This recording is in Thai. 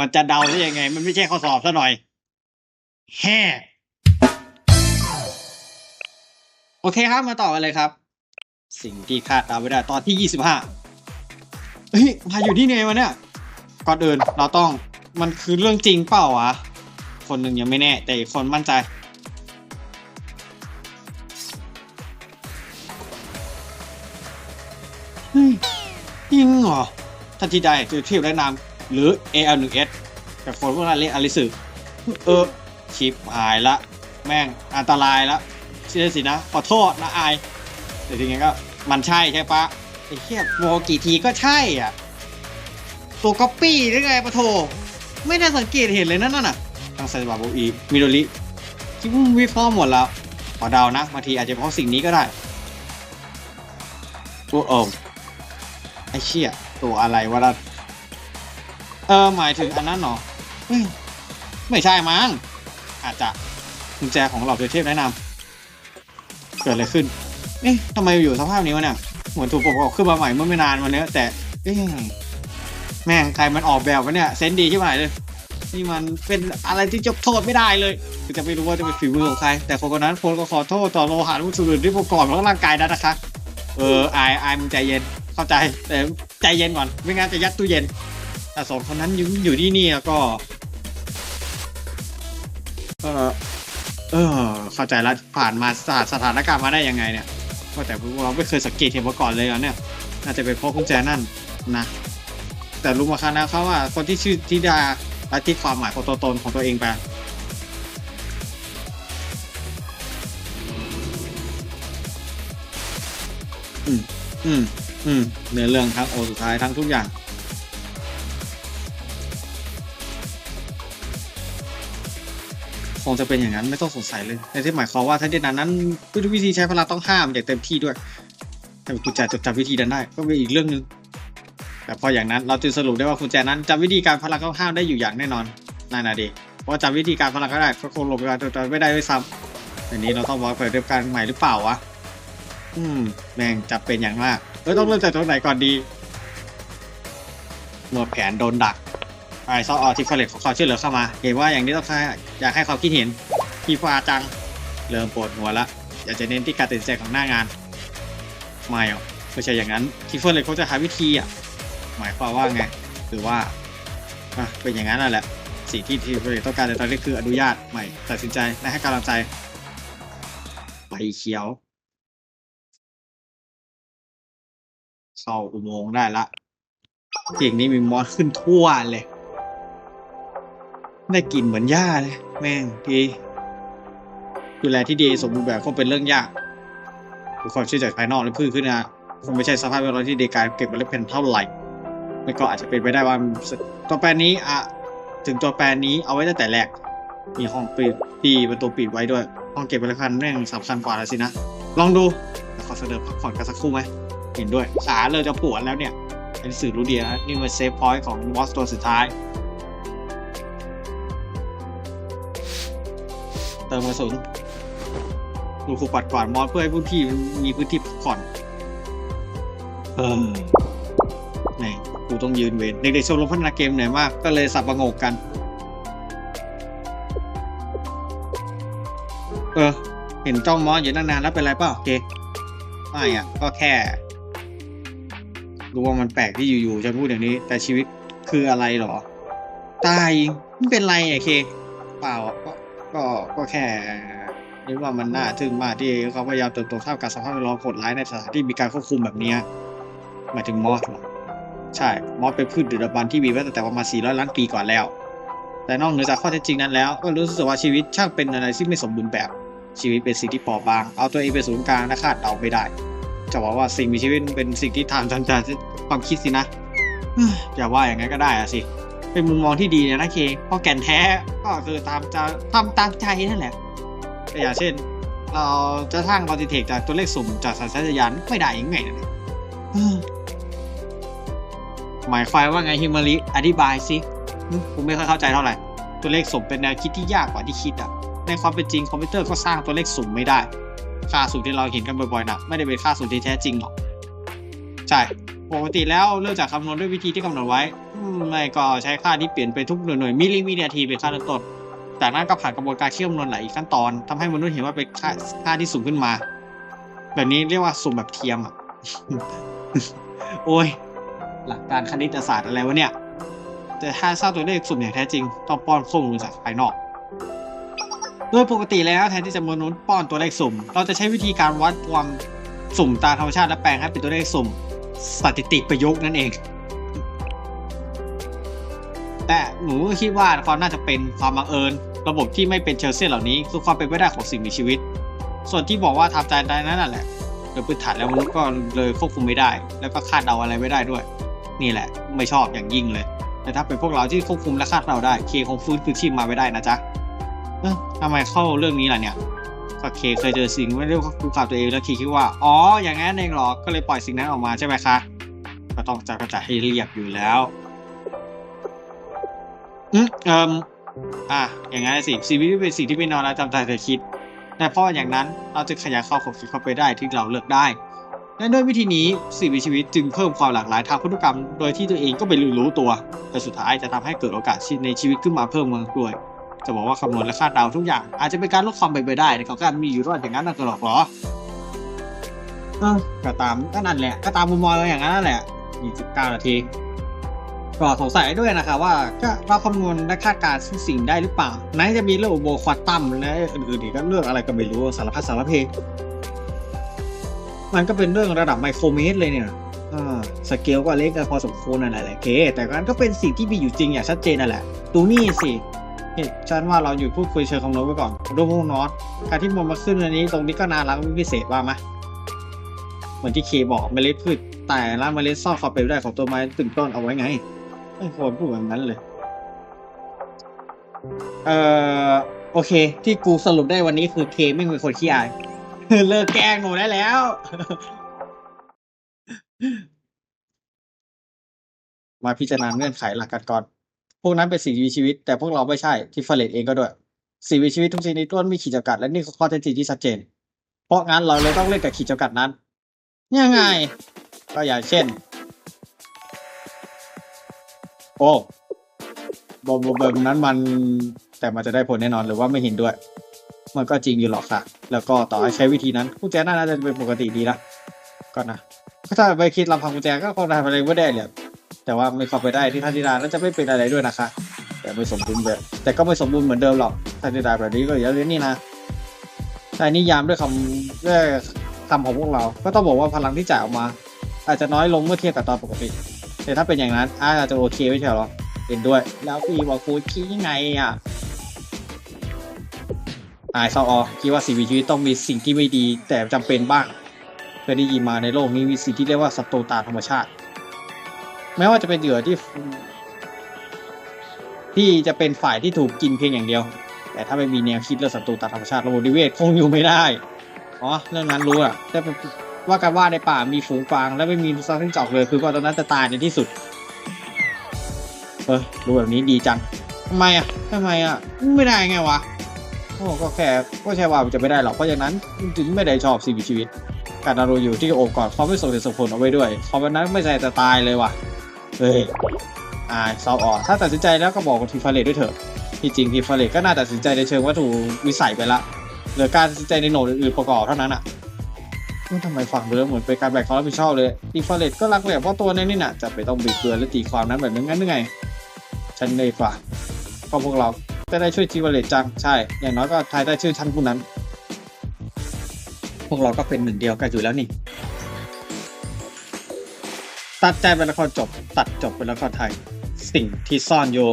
มันจะเดาได้ยังไง มันไม่ใช่ข้อสอบซะหน่อย แฮ่โอเคครับมาต่อกันเลยครับ สิ่งที่คาดเดาไม่ได้ตอนที่ยี่สิบห้าเฮ้ยมาอยู่ที่ไหนวะเนี่ยก่อนอื่นเราต้องมันคือเรื่องจริงเปล่าวะคนหนึ่งยังไม่แน่ แต่อีกคนมั่นใจ จริงเหรอทันทีใดจอเทียบและนาม หรือ AL1S กับคนพวกนั้นเรียกอลิสึเออชิปหายละ แม่งอันตรายละเชื่อสินะขอโทษนะอาย แต่ทีนี้ก็มันใช่ใช่ปะไอ้เหี้ยโมกี่ทีก็ใช่อะ ตัวก๊อปปี้หรือไงปะโถไม่ได้สังเกตเห็นเลยนั่นน่ะทางไซบาโบอีมิโดริคิดว่าวิเคราะห์หมดแล้วขอเดานะบางทีอาจจะเพราะสิ่งนี้ก็ได้ตัวเอิมไอ้เชี่ยตัวอะไรวะล่ะ เออหมายถึงอันนั้นเหรอเฮ้ยไม่ใช่มั้งอาจจะกุญแจของเหล่าเทพแนะนำเกิดอะไรขึ้นเอ๊ะทำไมอยู่สภาพนี้วะเนี่ยเหมือนถูกประกอบขึ้นมาใหม่เมื่อไม่นานมาเนี้ยแต่เอ๊ะแม่งใครมันออกแบบวะเนี่ยเซนดีที่ไหนเลยนี่มันเป็นอะไรที่จะโทษไม่ได้เลยคือจะไม่รู้ว่าจะเป็นฝีมือของใคร แต่คนคนนั้นคนก็ขอโทษต่อโลหะวัตถุอื่นที่ประกอบของร่างกายนั้นนะคะ เออไอายอมึงใจเย็นเข้าใจแต่ใจเย็นก่อนไม่งั้นจะยัดตู้เย็น แต่สองคนนั้นอยู่อยู่ที่นี่ก็ เออเออเข้าใจแล้วผ่านมาสถานสถานการณ์มาได้ยังไงเนี่ยว่าแต่พวกเราไม่เคยสังเกตเห็นมาก่อนเลยเหรอเนี่ย น่าจะเป็นเพราะกุญแจนั่นนะ แต่รู้มาคานะเขาว่าคนที่ชื่อธิดาและที่ความหมายของตัวตนของตัวเองไปอืม อืม อืมเนื้อเรื่องทั้งโอสุดท้ายทั้งทุกอย่าง งจะเป็นอย่างนั้นไม่ต้องสงสัยเลยในที่หมายความว่าท่านเดนนั้นนั้นวยวิธีใช้พลังต้องห้ามอย่างเต็มที่ด้วย แต่กุญแจจดจำวิธีนั้นได้ ก็เป็นอีกเรื่องหนึ่งแต่พออย่างนั้นเราจึงสรุปได้ว่ากุญแจนั้นจำวิธีการพลังต้องห้ามได้อยู่อย่างแน่นอนน่านาดีเพราะจำวิธีการพลังก็ได้ก็คงลงการจดจำไม่ได้ด้วยซ้ำอันนี้เราต้องวางแผนเรื่องการใหม่หรือเปล่าวะอืมแม่งจับเป็นอย่างมากเอ้ยต้องเริ่มจากตรงไหนก่อนดีเมื่อแผนโดนดัก ไอซอออทิฟเลตขอความช่วยเหลือเข้ามา เห็นว่าอย่างนี้ต้องการอยากให้ความคิดเห็นพี่ฟ้าจัง เริ่มปวดหัวละ อยากจะเน้นที่การตัดสินใจของหน้างาน ไม่หรอกไม่ใช่อย่างนั้นทิฟเลตเขาจะหาวิธีอะ หมายความว่าไงหรือว่าอะเป็นอย่างนั้นนั่นแหละ สิ่งที่ทิฟเลตต้องการในตอนนี้คืออนุญาตใหม่ ตัดสินใจและให้กำลังใจไปเขียว เข้าอุโมงค์ได้ละเสียงนี้มีมอสขึ้นทั่วเลย ได้กลิ่นเหมือนหญ้าเลยแม่งดีดูแลที่ดีสมบูรณ์แบบคงเป็นเรื่องยากดูความช่วยจากภายนอกและพืชขึ้นนะคงไม่ใช่สภาพแวดล้อมที่ดีการเก็บเมล็ดพันธุ์เท่าไหร่ไม่ก็อาจจะเป็นไปได้ว่าตัวแปรนี้อะถึงตัวแปรนี้เอาไว้ตั้งแต่แรกมีห้องปิดปีประตูปิดไว้ด้วย ห้องเก็บเมล็ดพันธุ์แม่งสำคัญกว่าแล้วสินะลองดูแต่ขอเสนอพักผ่อนกันสักครู่ไหมเห็นด้วยขาเลยจะปวดแล้วเนี่ยเป็นสื่อรู้ดีนะนี่มันเซฟพอยต์ของวอสตัวสุดท้าย ติมกระสุนดูคูปัดกวาดมอสเพื่อให้พื้นที่มีพื้นที่พักผ่อนเออนี่กูต้องยืนเวรเด็กๆชมรมพัฒนาเกมเหนื่อยมาก ก็เลยสับประงกกัน เออ เห็นจ้องมอสอยู่นานๆแล้วเป็นไรเปล่าโอเคไม่อะ ก็แค่รู้ว่ามันแปลกที่อยู่ๆจะพูดอย่างนี้ แต่ชีวิตคืออะไรหรอ ตายไม่เป็นไรอะเค เปล่าก็ ก็ก็แค่นึกว่ามันน่าทึ่งมากที่เขาพยายามเติบโตท่ามกลางสภาพแวดล้อมโหดร้ายในสถานที่มีการควบคุมแบบนี้หมายถึงมอสใช่มอสเป็นพืชดึกดบรรพ์ที่มีมาตั้งแต่ประมาณ 400 ล้านปีก่อนแล้ว แต่นอกเหนือจากข้อเท็จจริงนั้นแล้ว ก็รู้สึกว่าชีวิตช่างเป็นอะไรที่ไม่สมบูรณ์แบบ ชีวิตเป็นสิ่งที่เปราะบาง เอาตัวเองเป็นศูนย์กลางและคาดเดาไม่ได้ จะบอกว่าสิ่งมีชีวิตเป็นสิ่งที่ทางจันจความคิดสินะอย่าว่าอย่างนั้นก็ได้อะสิ เป็นมุมมองที่ดีนะนะเคเพราะแก่นแท้ก็คือตามจะทำตามใจนั่นแหละก็อย่างเช่น เราจะสร้างคอนติเทคจากตัวเลขสุ่มจากสัญชาตญาณไม่ได้ยังไงนะหมายความว่าไงฮิมาริอธิบายสิผมไม่ค่อยเข้าใจเท่าไหร่ ตัวเลขสุ่มเป็นแนวคิดที่ยากกว่าที่คิดอะในความเป็นจริงคอมพิวเตอร์ก็สร้างตัวเลขสุ่มไม่ได้ ค่าสุ่มที่เราเห็นกันบ่อยๆนะไม่ได้เป็นค่าสุ่มที่แท้จริงหรอกใช่ปกติแล้วเริ่มจากคำนวณด้วยวิธีที่กำหนดไว้ ไม่ก็ใช้ค่าที่เปลี่ยนไปทุกหน่วยหน่วยมิลลิวินาทีเป็นค่าเริ่มต้นจากนั้นก็ผ่านกระบวนการเชื่อมนวลหลายขั้นตอนทำให้มนุษย์เห็นว่าเป็นค่าค่าที่สูงขึ้นมา แบบนี้เรียกว่าสุ่มแบบเทียมอะ โอ้ย หลักการคณิตศาสตร์อะไรวะเนี่ย แต่ถ้าทราบตัวเลขสุ่มอย่างแท้จริง ต้องป้อนข้อมูลจากภายนอก โดยปกติแล้วแทนที่จะมนุษย์ป้อนตัวเลขสุ่ม เราจะใช้วิธีการวัดความสุ่มตามธรรมชาติและแปลงให้เป็นตัวเลขสุ่ม สถิติประยุกต์นั่นเอง แต่หนูก็คิดว่าความน่าจะเป็นความบังเอิญ ระบบที่ไม่เป็นเชลเซียนเหล่านี้คือความเป็นไปได้ของสิ่งมีชีวิต ส่วนที่บอกว่าทำใจได้นั่นแหละโดยพื้นฐานแล้วมนุษย์ก็เลยควบคุมไม่ได้ แล้วก็คาดเดาอะไรไม่ได้ด้วย นี่แหละ ไม่ชอบอย่างยิ่งเลย แต่ถ้าเป็นพวกเราที่ควบคุมและคาดเดาได้เคคงฟื้นคืนชีพมาไม่ได้นะจ๊ะเออทำไมเข้าเรื่องนี้ล่ะเนี่ยก็เคเคยเจอสิ่งไม่เรียกว่าคุกคามตัวเองแล้วเคคิดว่าอ๋ออย่างนั้นเองเหรอก็เลยปล่อยสิ่งนั้นออกมาใช่ไหมคะก็ต้องจะกระจายให้เรียบอยู่แล้ว อืมเอิมอะอย่างนั้นสิชีวิตเป็นสิ่งที่ไม่นอนแล้วจำใจแต่คิดแต่เพราะอย่างนั้นเราจะขยายข้อของคิดเข้าไปได้ที่เราเลือกได้และด้วยวิธีนี้สิ่งมีชีวิตจึงเพิ่มความหลากหลายทางพันธุกรรม โดยที่ตัวเองก็ไม่รู้รู้ตัว แต่สุดท้ายจะทำให้เกิดโอกาสในชีวิตขึ้นมาเพิ่มมากด้วย จะบอกว่าคำนวณและคาดเดาทุกอย่าง อาจจะเป็นการลดความเป็นไปได้ในขอการมีอยู่รอดอย่างนั้นน่ะหรอกเหรอก็ตามก็นั่นแหละ ก็ตามมุมมองเราอย่างนั้นแหละ29นาที ก็สงสัยด้วยนะคะว่าก็เราคำนวณและคาดการณ์สิ่งได้หรือเปล่าไหนจะมีเรื่องอุโบควอตัมและอื่นๆก็เรื่องอะไรก็ไม่รู้สารพัดสารเพมันก็เป็นเรื่องระดับไมโครเมตรเลยเนี่ยสเกลก็เล็กกันพอสมควรนั่นแหละเค แต่มันก็เป็นสิ่งที่มีอยู่จริงอย่างชัดเจนนั่นแหละ ดูนี่สิเฮ้ยฉันว่าเราอยู่พูดคุยเชิงคำนวณไว้ก่อนดูพวกนอตการที่มันมาขึ้นอันนี้ตรงนี้ก็น่ารักพิเศษว่าไหมเหมือนที่เคบอกเมล็ดพืชแต่ละเมล็ดซ่อนความเป็นไปได้ของตัวไม้ตึงต้นเอาไว้ไง ไม่ควรพูดแบบนั้นเลย เอ่อ โอเค ที่กูสรุปได้วันนี้คือเคไม่เป็นคนขี้อาย เลิกแกล้งหนูได้แล้ว มาพิจารณาเงื่อนไขหลักกันก่อน พวกนั้นเป็นสิ่งมีชีวิต แต่พวกเราไม่ใช่ ที่เฟลตเองก็ด้วย สิ่งมีชีวิตทุกชนิดล้วนมีขีดจำกัด และนี่คือข้อเท็จจริงที่ชัดเจน เพราะงั้นเราเลยต้องเล่นกับขีดจำกัดนั้น ยังไง ก็อย่างเช่น โอ้บอแบบนั้นมันแต่มันจะได้ผลแน่นอนหรือว่าไม่เห็นด้วย มันก็จริงอยู่หรอกค่ะ แล้วก็ต่อให้ใช้วิธีนั้นกุญแจน่าจะเป็นปกติดีนะก็นะถ้าไปคิดลำพังกุญแจก็คงทำอะไรไม่ได้เลยแต่ว่าไม่เข้าไปได้ที่ท่านธิดาแล้วจะไม่เป็นอะไรด้วยนะคะ แต่ไม่สมบูรณ์แบบแต่ก็ไม่สมบูรณ์เหมือนเดิมหรอกท่านธิดาแบบนี้ก็อย่าเล่นนี่นะแต่นิยามด้วยคำด้วยคำของพวกเรา ก็ต้องบอกว่าพลังที่จ่ายออกมา อาจจะน้อยลงเมื่อเทียบกับตอนปกติ แต่ถ้าเป็นอย่างนั้นอาจจะโอเคไม่ใช่หรอเห็นด้วย แล้วพี่บอกคูคิดยังไงอะอายซออคิดว่าสิ่งมีชีวิตต้องมีสิ่งที่ไม่ดี แต่จำเป็นบ้างเคยได้ยินมาในโลกนี้มีสิ่งที่เรียกว่าศัตรูตามธรรมชาติ แม้ว่าจะเป็นเหยื่อที่ ที่จะเป็นฝ่ายที่ถูกกินเพียงอย่างเดียว แต่ถ้าไม่มีแนวคิดเรื่องศัตรูตามธรรมชาติระบบนิเวศคงอยู่ไม่ได้อ๋อเรื่องนั้นรู้อะแต่ ว่ากันว่าในป่ามีฝูงกวางและไม่มีซักทิ้งจอกเลย คือว่าตอนนั้นจะตายในที่สุดเออรู้แบบนี้ดีจังทำไมอะทำไมอะไม่ได้ไงวะโอ้ก็แค่ก็ใช่ว่ามันจะไม่ได้หรอกเพราะอย่างนั้นจึงไม่ได้ชอบสิ่งมีชีวิต การดำรงอยู่ที่โอบกอดความไม่สมเหตุสมผลเอาไว้ด้วยความวันนั้นไม่ใช่จะตายเลยว่ะเฮ้ยอ่าซอฟออถ้าตัดสินใจแล้วก็บอกกับทีฟาเลตด้วยเถอะที่จริงทีฟาเลตก็น่าตัดสินใจในเชิงวัตถุวิสัยไปละเหลือการตัดสินใจในโหนดอื่นประกอบเท่านั้นอะ นี่ทำไมฟังดูแล้วเหมือนเป็นการแบ่งความรับผิดชอบเลยทีฟาเลตก็รักแบบเพราะตัวนี้นี่น่ะจะไปต้องบิดเบือนและตีความนั้นแบบนั้นงั้นหรือไง ฉันเลยฝ่าก็พวกเราจะได้ช่วยทีวเลตจัง ใช่ อย่างน้อยก็ทายได้ชื่อท่านผู้นั้น พวกเราก็เป็นหนึ่งเดียวกันอยู่แล้วนี่ ตัดใจเป็นละครจบ ตัดจบเป็นละครไทย สิ่งที่ซ่อนอยู่